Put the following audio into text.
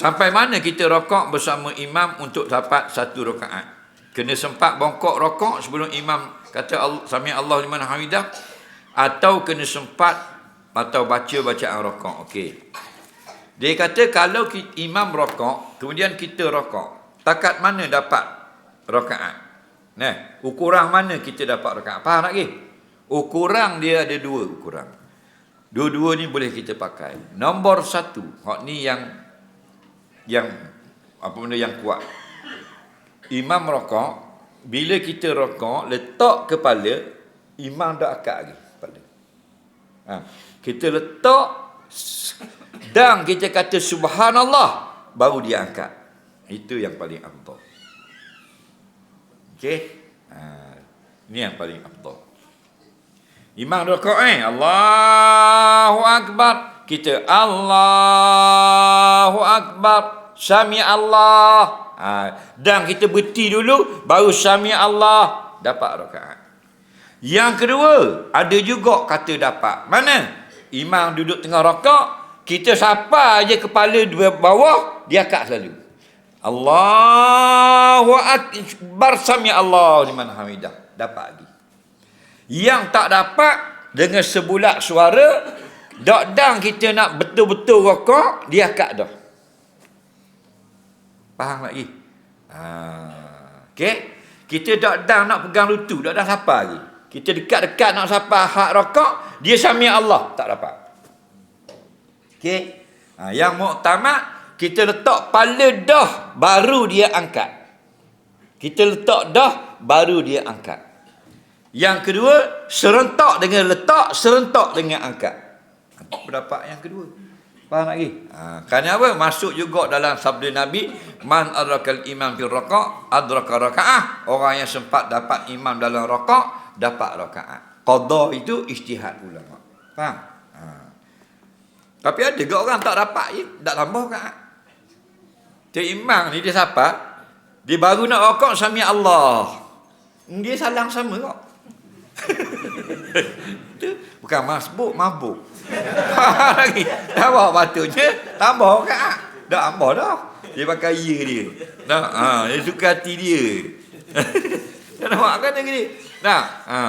Sampai mana kita rokok bersama imam untuk dapat satu rakaat? Kena sempat bongkok rokok sebelum imam kata Sami Allah liman hamidah atau kena sempat atau baca bacaan rokok. Okey. Dia kata kalau imam rokok, kemudian kita rokok, takat mana dapat rakaat? Nah, ukuran mana kita dapat rakaat? Faham tak ke? Ukuran dia ada dua ukuran. Dua-dua ni boleh kita pakai. Nombor satu, hak ni yang yang apa benda yang kuat. Imam rokok, bila kita rokok, letak kepala, imam dah akak lagi kepala. Ha. Kita letak dan kita kata subhanallah, baru dia angkat. Itu yang paling afdal. Okey? Ha. Ini yang paling afdal. Imam rokok eh, Allahu Akbar. Kita Allahu Akbar. Sami Allah. Ha. Dan kita berhenti dulu, baru Sami Allah. Dapat rakaat. Yang kedua, ada juga kata dapat. Mana? Imam duduk tengah rokok, kita sapa aja kepala di bawah, dia akak selalu. Allahu Akbar Sami Allah liman hamidah. Dapat lagi. Yang tak dapat dengan sebulak suara, dak dang kita nak betul-betul rokok, dia akak dah. Faham lagi? Ha. Okey. Kita dak dang nak pegang lutut, dak dang sapa lagi. Kita dekat-dekat nak sapa hak rokok, dia sami Allah, tak dapat. Okey. Ha, yang muktamad kita letak pala dah baru dia angkat. Kita letak dah baru dia angkat. Yang kedua, serentak dengan letak, serentak dengan angkat. Pendapat yang kedua. Faham lagi? Ha, kerana apa? Masuk juga dalam sabda Nabi, man adrakal imam fil raqaq adraka rakaah. Orang yang sempat dapat imam dalam raqaq dapat rakaat. Qada itu ijtihad ulama. Faham? Ha. Tapi ada juga orang tak dapat je, tak tambah rakaat. Cik imam ni dia siapa? Dia baru nak rokok sami Allah. Dia salang sama kok. Itu bukan masbuk, mabuk. lagi. Tambah patutnya, tambah rakaat. Dah tambah dah. Dia pakai ya dia. Nah, ha, dia suka hati dia. Nampak kan dia gini? Nah, ha.